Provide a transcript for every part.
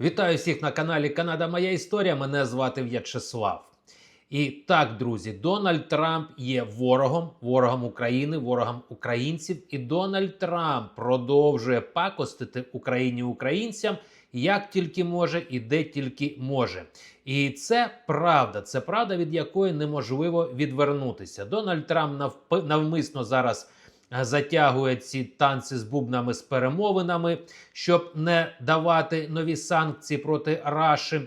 Вітаю всіх на каналі Канада Моя Історія. Мене звати В'ячеслав. І так, друзі, Дональд Трамп є ворогом, ворогом України, ворогом українців. І Дональд Трамп продовжує пакостити Україні українцям як тільки може і де тільки може. І це правда, це правда, від якої неможливо відвернутися. Дональд Трамп навмисно зараз затягує ці танці з бубнами з перемовинами, щоб не давати нові санкції проти Раші.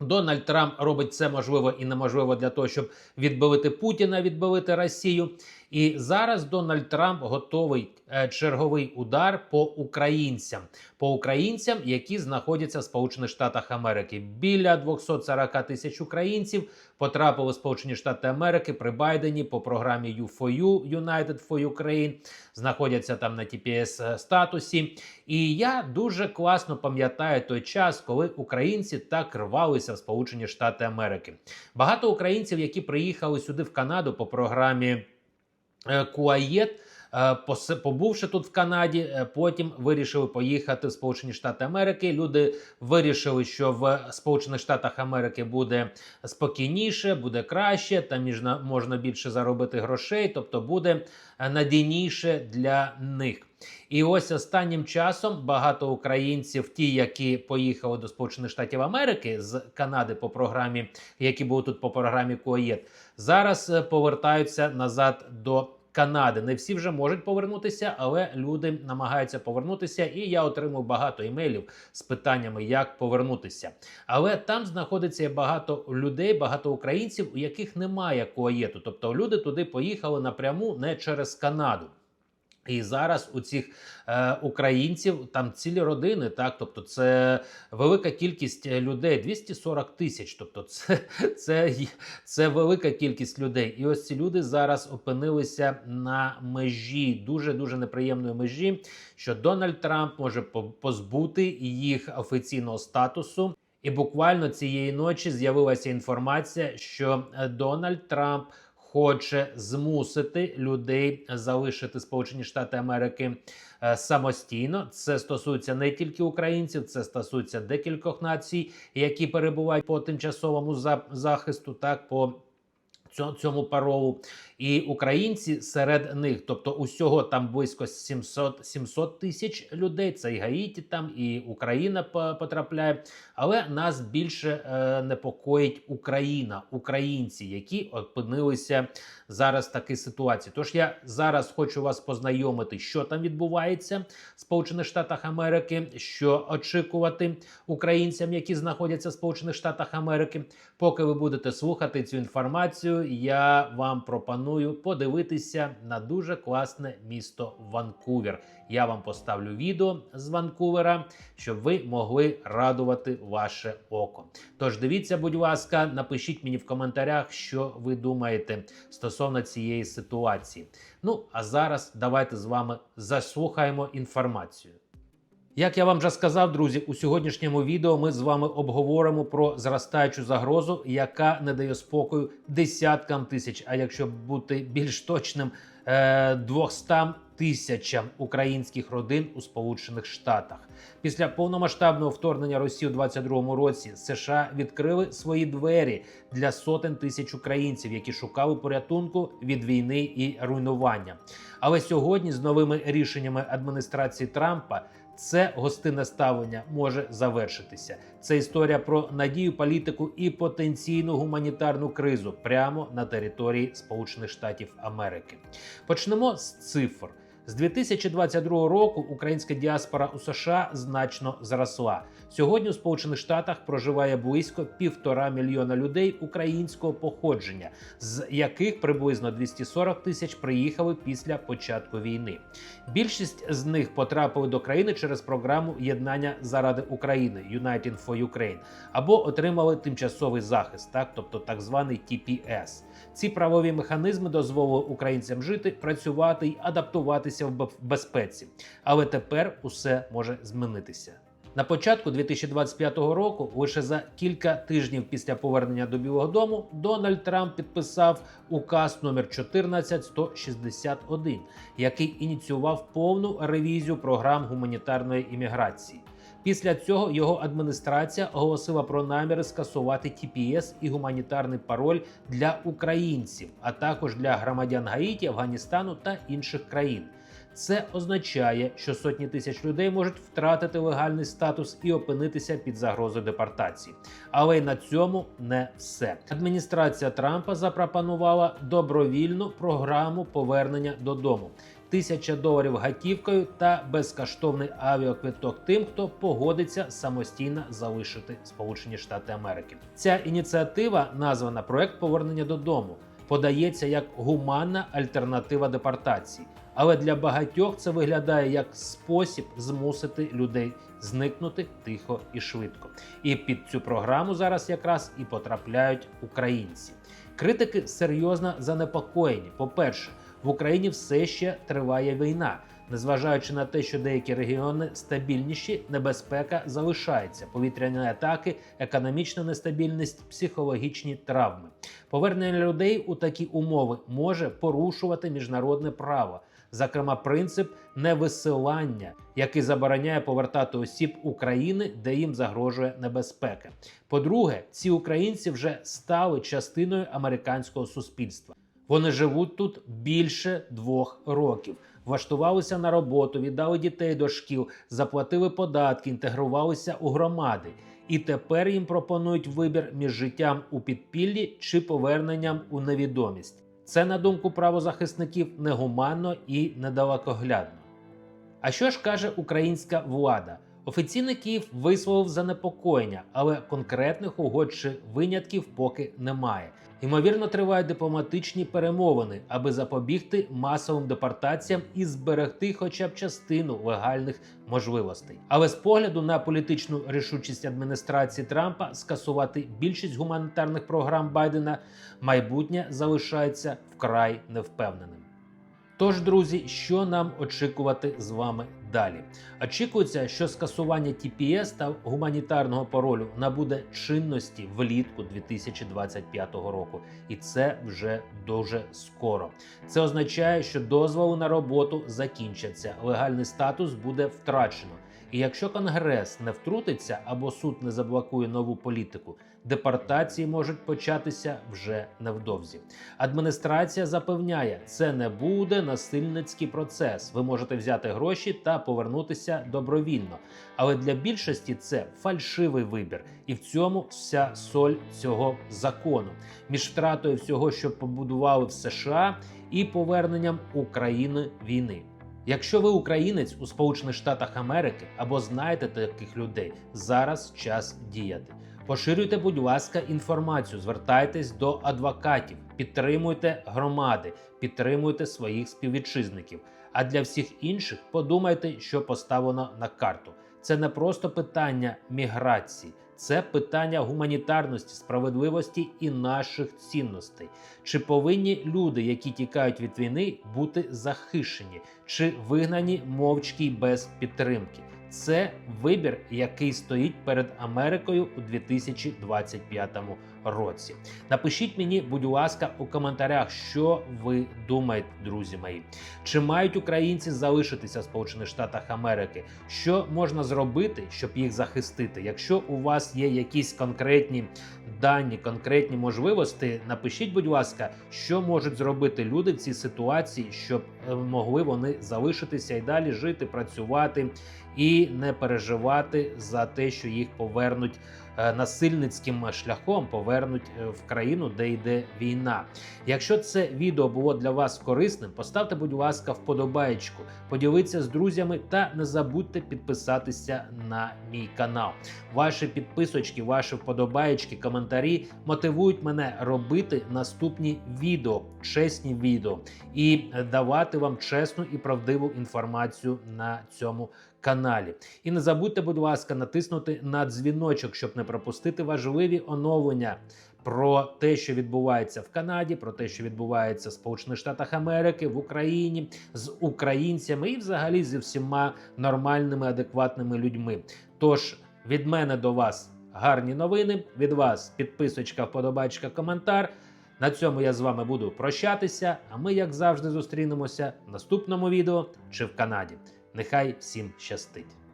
Дональд Трамп робить це можливо і неможливо для того, щоб відбивити Путіна, відбивити Росію. І зараз Дональд Трамп готовий е, черговий удар по українцям, по українцям, які знаходяться в Сполучених Штатах Америки. Біля 240 тисяч українців потрапили в Сполучені Штати Америки при Байдені по програмі U4U, United for Ukraine, знаходяться там на TPS статусі. І я дуже класно пам'ятаю той час, коли українці так рвалися в Сполучені Штати Америки. Багато українців, які приїхали сюди в Канаду по програмі е, Куаєт. е, Побувши тут в Канаді, е, потім вирішили поїхати в Сполучені Штати Америки. Люди вирішили, що в Сполучених Штатах Америки буде спокійніше, буде краще, там можна більше заробити грошей, тобто буде е, надійніше для них. І ось останнім часом багато українців, ті, які поїхали до Сполучених Штатів Америки з Канади по програмі, які були тут по програмі КОЄТ, зараз е, повертаються назад до. Канади не всі вже можуть повернутися, але люди намагаються повернутися, і я отримав багато імейлів з питаннями, як повернутися. Але там знаходиться багато людей, багато українців, у яких немає коаєту. Тобто люди туди поїхали напряму не через Канаду. І зараз у цих е, українців там цілі родини, так тобто це велика кількість е, людей, 240 тисяч. Тобто, це, це, це велика кількість людей. І ось ці люди зараз опинилися на межі, дуже дуже неприємної межі, що Дональд Трамп може позбути їх офіційного статусу. І буквально цієї ночі з'явилася інформація, що е, Дональд Трамп хоче змусити людей залишити Сполучені Штати Америки е, самостійно. Це стосується не тільки українців, це стосується декількох націй, які перебувають по тимчасовому за- захисту, так по цьому паролу. І українці серед них, тобто усього там близько 700, 700 тисяч людей. Це і Гаїті там, і Україна по- потрапляє. Але нас більше е, непокоїть Україна, українці, які опинилися зараз в такій ситуації. Тож я зараз хочу вас познайомити, що там відбувається в Сполучених Штатах Америки, що очікувати українцям, які знаходяться в Сполучених Штатах Америки. Поки ви будете слухати цю інформацію, я вам пропоную подивитися на дуже класне місто Ванкувер. Я вам поставлю відео з Ванкувера, щоб ви могли радувати ваше око. Тож дивіться, будь ласка, напишіть мені в коментарях, що ви думаєте стосовно цієї ситуації. Ну а зараз давайте з вами заслухаємо інформацію. Як я вам вже сказав, друзі, у сьогоднішньому відео ми з вами обговоримо про зростаючу загрозу, яка не дає спокою десяткам тисяч, а якщо бути більш точним, е, 200 тисячам українських родин у Сполучених Штатах. Після повномасштабного вторгнення Росії у 2022 році США відкрили свої двері для сотень тисяч українців, які шукали порятунку від війни і руйнування. Але сьогодні з новими рішеннями адміністрації Трампа це гостинне ставлення може завершитися. Це історія про надію, політику і потенційну гуманітарну кризу прямо на території Сполучених Штатів Америки. Почнемо з цифр. З 2022 року українська діаспора у США значно зросла. Сьогодні у Сполучених Штатах проживає близько півтора мільйона людей українського походження, з яких приблизно 240 тисяч приїхали після початку війни. Більшість з них потрапили до країни через програму єднання заради України United for Ukraine або отримали тимчасовий захист, так тобто так званий TPS. Ці правові механізми дозволили українцям жити, працювати й адаптуватися в безпеці. Але тепер усе може змінитися. На початку 2025 року, лише за кілька тижнів після повернення до Білого Дому, Дональд Трамп підписав указ номер 14161, який ініціював повну ревізію програм гуманітарної імміграції. Після цього його адміністрація оголосила про наміри скасувати TPS і гуманітарний пароль для українців, а також для громадян Гаїті, Афганістану та інших країн. Це означає, що сотні тисяч людей можуть втратити легальний статус і опинитися під загрозою депортації. Але й на цьому не все. Адміністрація Трампа запропонувала добровільну програму повернення додому. Тисяча доларів готівкою та безкоштовний авіаквиток тим, хто погодиться самостійно залишити Сполучені Штати Америки. Ця ініціатива названа проект повернення додому. Подається як гуманна альтернатива депортації, але для багатьох це виглядає як спосіб змусити людей зникнути тихо і швидко. І під цю програму зараз якраз і потрапляють українці. Критики серйозно занепокоєні. По-перше, в Україні все ще триває війна. Незважаючи на те, що деякі регіони стабільніші, небезпека залишається: повітряні атаки, економічна нестабільність, психологічні травми. Повернення людей у такі умови може порушувати міжнародне право, зокрема принцип невисилання, який забороняє повертати осіб України, де їм загрожує небезпека. По-друге, ці українці вже стали частиною американського суспільства. Вони живуть тут більше двох років. Влаштувалися на роботу, віддали дітей до шкіл, заплатили податки, інтегрувалися у громади. І тепер їм пропонують вибір між життям у підпіллі чи поверненням у невідомість. Це, на думку правозахисників, негуманно і недалекоглядно. А що ж каже українська влада? Офіційний Київ висловив занепокоєння, але конкретних угод чи винятків поки немає. Ймовірно, тривають дипломатичні перемовини, аби запобігти масовим депортаціям і зберегти хоча б частину легальних можливостей. Але з погляду на політичну рішучість адміністрації Трампа скасувати більшість гуманітарних програм Байдена, майбутнє залишається вкрай невпевненим. Тож, друзі, що нам очікувати з вами далі? Очікується, що скасування TPS та гуманітарного паролю набуде чинності влітку 2025 року, і це вже дуже скоро. Це означає, що дозволи на роботу закінчаться, легальний статус буде втрачено. І якщо Конгрес не втрутиться або суд не заблокує нову політику, депортації можуть початися вже невдовзі. Адміністрація запевняє, це не буде насильницький процес. Ви можете взяти гроші та повернутися добровільно. Але для більшості це фальшивий вибір, і в цьому вся соль цього закону між втратою всього, що побудували в США, і поверненням України війни. Якщо ви українець у Сполучених Штатах Америки або знаєте таких людей, зараз час діяти. Поширюйте, будь ласка, інформацію, звертайтесь до адвокатів, підтримуйте громади, підтримуйте своїх співвітчизників. А для всіх інших подумайте, що поставлено на карту. Це не просто питання міграції, це питання гуманітарності, справедливості і наших цінностей. Чи повинні люди, які тікають від війни, бути захищені, чи вигнані мовчки й без підтримки? Це вибір, який стоїть перед Америкою у 2025 році. Напишіть мені, будь ласка, у коментарях, що ви думаєте, друзі мої. Чи мають українці залишитися в Сполучених Штатах Америки? Що можна зробити, щоб їх захистити? Якщо у вас є якісь конкретні дані, конкретні можливості, напишіть, будь ласка, що можуть зробити люди в цій ситуації, щоб е, могли вони залишитися і далі жити, працювати і не переживати за те, що їх повернуть насильницьким шляхом, повернуть е, в країну, де йде війна. Якщо це відео було для вас корисним, поставте, будь ласка, вподобаєчку, поділіться з друзями та не забудьте підписатися на мій канал. Ваші підписочки, ваші вподобаєчки, коментарі мотивують мене робити наступні відео, чесні відео і давати вам чесну і правдиву інформацію на цьому каналі. І не забудьте, будь ласка, натиснути на дзвіночок, щоб не пропустити важливі оновлення. Про те, що відбувається в Канаді, про те, що відбувається в Сполучених Штатах Америки, в Україні з українцями і, взагалі, зі всіма нормальними, адекватними людьми. Тож від мене до вас гарні новини. Від вас підписочка, вподобачка, коментар. На цьому я з вами буду прощатися. А ми, як завжди, зустрінемося в наступному відео чи в Канаді. Нехай всім щастить!